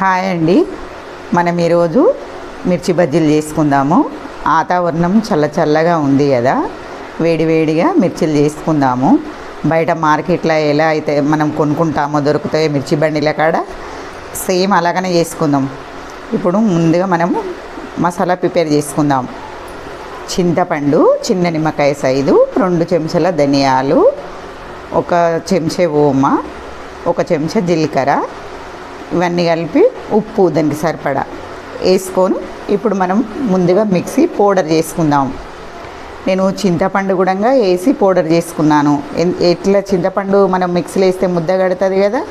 Hi అండి. మనం ఈరోజు మిర్చి బజ్జీలు చేసుకుందాము. వాతావరణం చల్ల చల్లగా ఉంది కదా. వేడివేడిగా మిర్చిలు చేసుకుందాము. బయట మార్కెట్లో ఎలా అయితే మనం కొనుక్కుంటామో దొరుకుతాయో మిర్చి బండిల కాడ సేమ్ అలాగనే చేసుకుందాం. ఇప్పుడు ముందుగా మనము మసాలా ప్రిపేర్ చేసుకుందాం. చింతపండు చిన్న నిమ్మకాయ సైజు రెండు చెంచాల ధనియాలు ఒక చెంచే ఓమ ఒక చెంచా జీలకర్ర ఇవన్నీ కలిపి ఉప్పు దానికి సరిపడా. వేసుకొని ఇప్పుడు మనం ముందుగా మిక్సీ పౌడర్ చేసుకుందాం. నేను చింతపండు కూడా వేసి పౌడర్ చేసుకున్నాను. ఎన్- ఎట్లా చింతపండు మనం మిక్సీలో వేస్తే ముద్ద కడుతుంది కదా?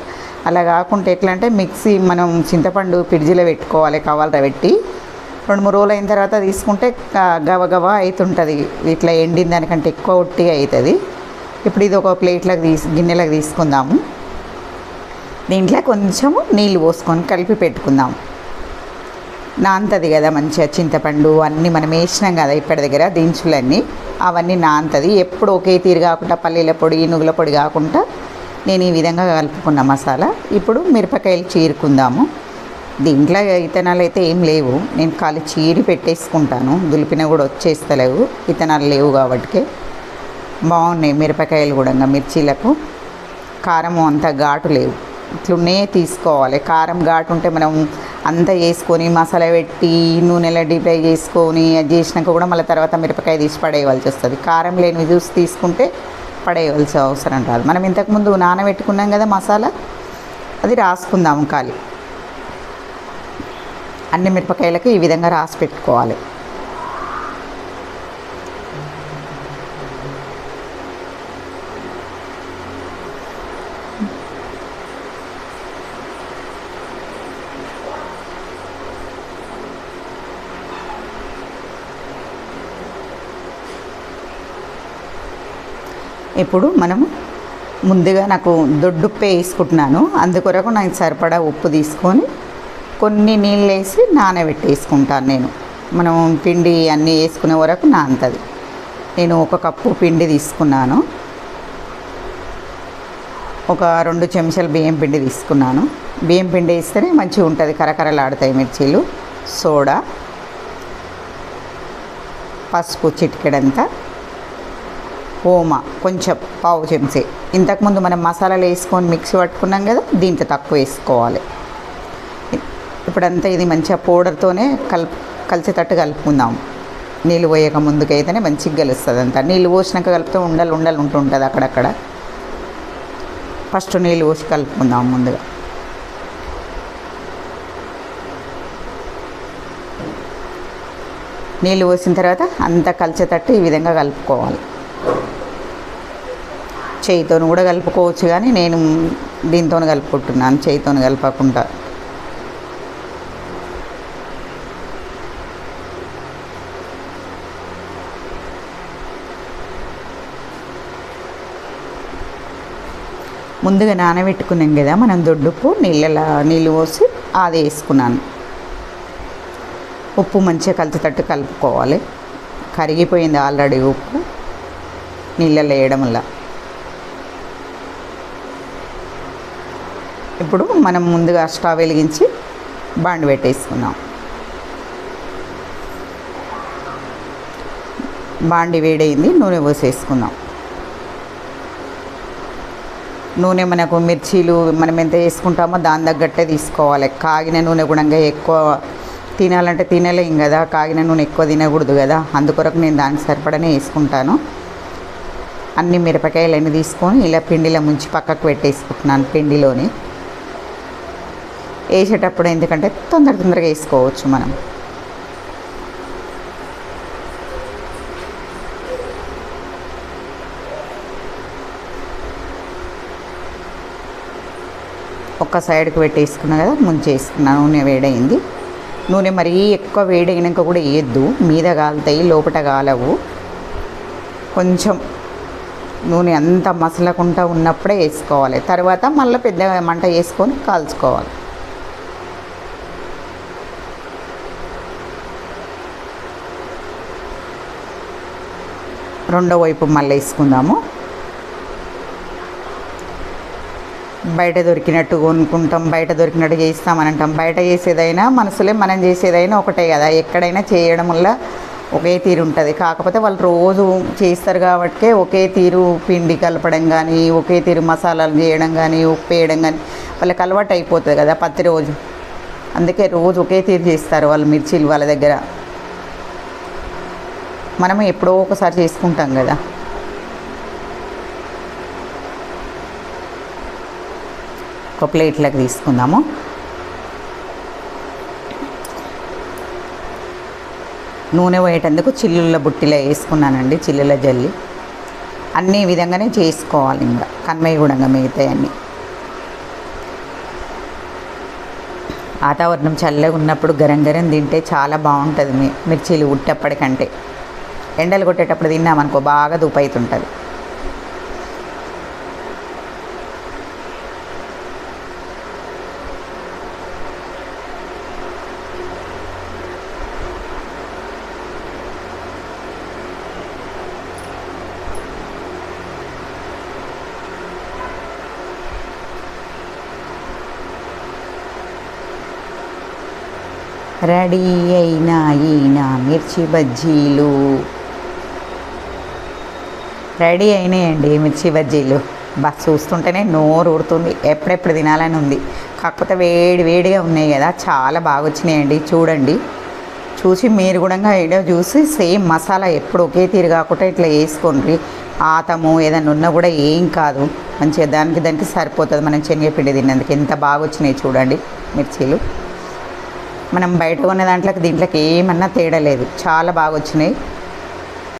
అలా కాకుండా ఎట్లా అంటే మిక్సీ మనం చింతపండు ఫ్రిడ్జ్లో పెట్టుకోవాలి కవర్లో పెట్టి. రెండు మూడు రోజులు అయిన తర్వాత తీసుకుంటే గవగవ అవుతుంటుంది ఇట్లా ఎండిన దానికంటే ఎక్కువ ఒట్టిగా అవుతుంది ఇప్పుడు ఇది ఒక ప్లేట్లకు తీసి గిన్నెలకు తీసుకుందాము. దీంట్లో కొంచెము నీళ్ళు పోసుకొని కలిపి పెట్టుకుందాం. నాంతది కదా మంచిగా చింతపండు అన్నీ మనం వేసినాం కదా ఇప్పటి దగ్గర దించులన్నీ అవన్నీ నాంతది. ఎప్పుడు ఒకే తీరు కాకుండా పల్లీల పొడి నువ్వుల పొడి కాకుండా నేను ఈ విధంగా కలుపుకున్న మసాలా. ఇప్పుడు మిరపకాయలు చీరుకుందాము. దీంట్లో ఇతనాలు అయితే ఏం లేవు. నేను కాలు చీరి పెట్టేసుకుంటాను. దులిపిన కూడా వచ్చేస్తలేవు. ఇతనాలు లేవు కాబట్టి బాగున్నాయి మిరపకాయలు కూడా ఇంకా మిర్చీలకు. కారం అంత ఘాటు లేవు. ఇట్లున్నే తీసుకోవాలి. కారం ఘాటు ఉంటే మనం అంతా వేసుకొని మసాలా పెట్టి నూనెలో డీప్ ఫ్రై చేసుకొని అది చేసినాక కూడా మళ్ళీ తర్వాత మిరపకాయ తీసి పడేయవలసి వస్తుంది. కారం లేనివి చూసి తీసుకుంటే పడేయవలసి అవసరం రాదు. మనం ఇంతకుముందు నానబెట్టుకున్నాం కదా మసాలా అది రాసుకుందాం కాలి అన్ని మిరపకాయలకు ఈ విధంగా రాసి పెట్టుకోవాలి. ఇప్పుడు మనము ముందుగా నాకు దొడ్డుప్పే వేసుకుంటున్నాను. అందుకొరకు నాకు సరిపడా ఉప్పు తీసుకొని కొన్ని నీళ్ళు వేసి నానబెట్టేసుకుంటాను నేను. మనం పిండి అన్నీ వేసుకునే వరకు నానుతుంది. నేను ఒక కప్పు పిండి తీసుకున్నాను. ఒక రెండు చెంచాలు బియ్యం పిండి తీసుకున్నాను. బియ్యం పిండి వేస్తేనే మంచిగా ఉంటుంది. కరకరలాడుతాయి మిర్చీలు సోడా పసుపు చిటికెడంతా. ఓమ కొంచెం పావు చెంచే. ఇంతకుముందు మనం మసాలాలు వేసుకొని మిక్సీ పట్టుకున్నాం కదా దీంట్లో తక్కువ వేసుకోవాలి. ఇప్పుడంతా ఇది మంచిగా పౌడర్తోనే కలుపు కలిసేటట్టు కలుపుకుందాం. నీళ్ళు పోయక ముందుకైతేనే మంచిగా కలుస్తుంది అంతా. నీళ్ళు పోసినాక కలిపితే ఉండలు ఉండలు ఉంటుంటుంది అక్కడక్కడ. ఫస్ట్ నీళ్ళు పోసి కలుపుకుందాం ముందుగా. నీళ్ళు పోసిన తర్వాత అంతా కలిసేటట్టు ఈ విధంగా కలుపుకోవాలి. చేయితోని కూడా కలుపుకోవచ్చు కానీ నేను దీంతో కలుపుకుంటున్నాను చేయితో కలపకుండా. ముందుగా నానబెట్టుకున్నాం కదా మనం దొడ్డుప్పు నీళ్ళ నీళ్ళు పోసి అది వేసుకున్నాను. ఉప్పు మంచిగా కలిసేటట్టు కలుపుకోవాలి. కరిగిపోయింది ఆల్రెడీ ఉప్పు. నీళ్ళలో వేయడం వల్ల. ఇప్పుడు మనం ముందుగా స్టవ్ వెలిగించి బాండి పెట్టేసుకుందాం. బాండి వేడైంది నూనె పోసేసుకుందాం. నూనె మనకు మిర్చీలు మనం ఎంత వేసుకుంటామో దాని తగ్గట్టే తీసుకోవాలి. కాగిన నూనె కూడా ఎక్కువ తినాలంటే తినలేం కదా కాగిన నూనె ఎక్కువ తినకూడదు కదా. అందుకొరకు నేను దానికి సరిపడనే వేసుకుంటాను. అన్ని మిరపకాయలన్నీ తీసుకొని ఇలా పిండిలో ముంచి పక్కకు పెట్టేసుకుంటున్నాను పిండిలోని. వేసేటప్పుడు ఎందుకంటే తొందర తొందరగా వేసుకోవచ్చు మనం. ఒక సైడ్కి పెట్టేసుకున్నా కదా ముంచేసుకున్నాను నూనె వేడైంది. నూనె మరీ ఎక్కువ వేడైనాక కూడా వేయద్దు మీద కాలుతాయి లోపల కాలవు. కొంచెం నూనె అంత మసలకుండా ఉన్నప్పుడే వేసుకోవాలి. తర్వాత మళ్ళీ పెద్ద మంట వేసుకొని కాల్చుకోవాలి. రెండో వైపు మళ్ళీ వేసుకుందాము. బయట దొరికినట్టు కొనుక్కుంటాం బయట దొరికినట్టు చేస్తామని అంటాం. బయట చేసేదైనా మనసులే మనం చేసేదైనా ఒకటే కదా. ఎక్కడైనా చేయడం వల్ల ఒకే తీరు ఉంటుంది. కాకపోతే వాళ్ళు రోజు చేస్తారు కాబట్టి ఒకే తీరు పిండి కలపడం కానీ ఒకే తీరు మసాలాలు చేయడం కానీ ఉప్పు వేయడం కానీ వాళ్ళకి అలవాటు అయిపోతుంది కదా ప్రతి రోజు. అందుకే రోజు ఒకే తీరు చేస్తారు వాళ్ళు మిర్చీలు వాళ్ళ దగ్గర. మనం ఎప్పుడో ఒకసారి చేసుకుంటాం కదా. ఒక ప్లేట్లోకి తీసుకుందాము. నూనె పోయేటందుకు చిల్లుల బుట్టిలో వేసుకున్నానండి చిల్లుల జల్లి. అన్ని విధంగానే చేసుకోవాలి ఇంకా కన్మయ్య కూడా మిగతాయి అన్నీ. వాతావరణం చల్లగా ఉన్నప్పుడు గరం గరం తింటే చాలా బాగుంటుంది మిర్చీలు ఉట్టేప్పటికంటే. ఎండలు కొట్టేటప్పుడు తిన్నామనుకో బాగా దూపైతుంటుంది రెడీ అయినాయినా మిర్చి బజ్జీలు. రెడీ అయినాయండి మిర్చి బజ్జీలు. బస్ చూస్తుంటేనే నోరు ఊరుతుంది. ఎప్పుడెప్పుడు తినాలని ఉంది. కాకపోతే వేడి వేడిగా ఉన్నాయి కదా చాలా బాగా వచ్చినాయండి. చూడండి. చూసి మీరు కూడా వీడియో చూసి సేమ్ మసాలా ఎప్పుడు ఒకే తీరు కాకుండా ఇట్లా వేసుకోండి. ఆతము ఏదైనా ఉన్నా కూడా ఏం కాదు. మంచిగా దానికి దానికి సరిపోతుంది. మనం శనగపిండి తిన్నందుకు ఎంత బాగా వచ్చినాయి చూడండి మిర్చీలు. మనం బయట కొనే దాంట్లోకి దీంట్లోకి ఏమన్నా తేడా లేదు. చాలా బాగా వచ్చినాయి